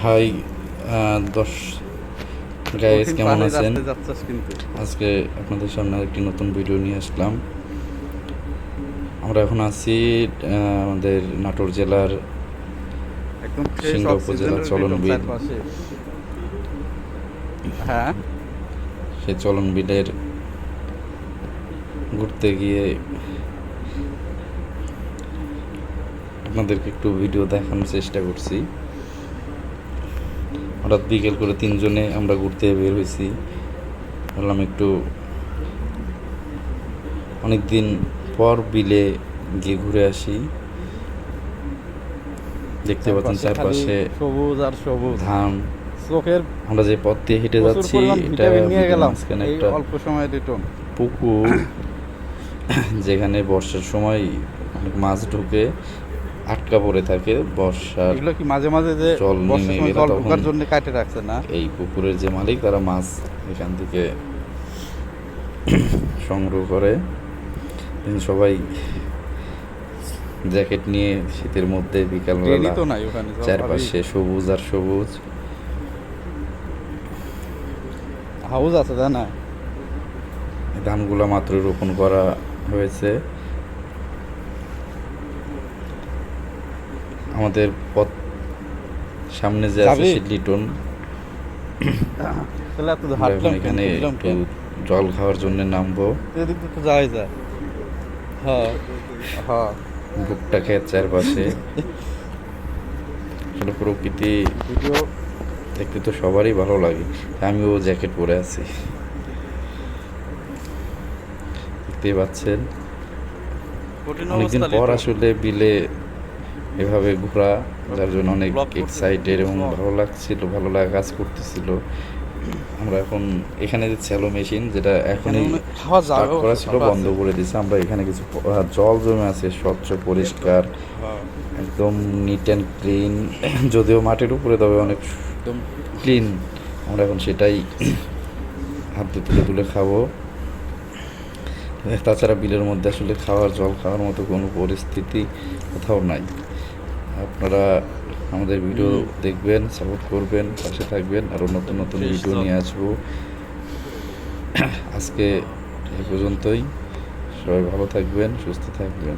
High দশ guys কেমন আছেন? আজকে আপনাদের সামনে একটি নতুন ভিডিও নিয়ে আসলাম। আমরা এখন আছি আমাদের নাটোর জেলার একদম fresh সিংড়া oxygen উপজেলা এর চলন একদম বিল। চারপাশে। হ্যাঁ? সেই চলন বিলের ঘুরতে গিয়ে আপনাদেরকে একটু ভিডিও দেখানোর চেষ্টা করছি। হঠাৎ বিকেল করে তিনজনে আমরা ঘুরতে বের হয়েছি। বললাম একটু অনেক দিন পর বিলে গিয়ে ঘুরে আসি। দেখতে পাচ্ছেন চারপাশে সবুজ আর সবুজ। ধান। চোখের আমরা যে পথ দিয়ে হেঁটে যাচ্ছি এটা নিয়ে গেলাম। একটা অল্প সময় রিটার্ন পুকুর যেখানে বর্ষার সময় অনেক মাছ ঢুকে। আটকা পড়ে থাকে বর্ষার এগুলো কি মাঝে মাঝে যে জল নেমে জল ঢোকার জন্য কাটে রাখছে না? এই পুকুরের যে মালিক তারা মাছ এখান থেকে সংগ্রহ করে। সবাই জ্যাকেট নিয়ে শীতের মধ্যে বিকালবেলা তো নাই ওখানে চারপাশে সবুজ আর সবুজ। হাউস আছে তাই না? ধানগুলো মাত্র রোপণ করা হয়েছে। আমাদের পথ সামনে যে আছে হাঁটলাম এখন জল খাওয়ার জন্য নামবো। যায়। হ্যাঁ হ্যাঁ। বুকটা খেয়ে চারপাশে। আসলে প্রকৃতি দেখতে তো সবারই ভালো লাগে। আমিও জ্যাকেট পরে আছি। দেখতেই পাচ্ছেন। অনেকদিন পর আসলে বিলে এভাবে ঘোরা যার জন্য অনেক এক্সাইটেড এবং ভালো লাগছিল ভালো লাগা কাজ করতেছিল। আমরা এখন এখানে যে স্যালো মেশিন যেটা এখানে এখনই করা ছিল বন্ধ করে দিয়েছে। আমরা এখানে কিছু জল জমে আছে স্বচ্ছ পরিষ্কার হ্যাঁ, একদম নিট অ্যান্ড ক্লিন যদিও মাটির উপরে তবে অনেক একদম ক্লিন আমরা এখন সেটাই হাত দিয়ে তুলে তুলে খাব। তাছাড়া বিলের মধ্যে আসলে খাওয়ার জল খাওয়ার মতো কোনো পরিস্থিতি কোথাও নাই। আপনারা আমাদের ভিডিও দেখবেন সাপোর্ট করবেন পাশে থাকবেন আরও নতুন নতুন ভিডিও নিয়ে আসব। আজকে এ পর্যন্তই। সবাই ভালো থাকবেন সুস্থ থাকবেন।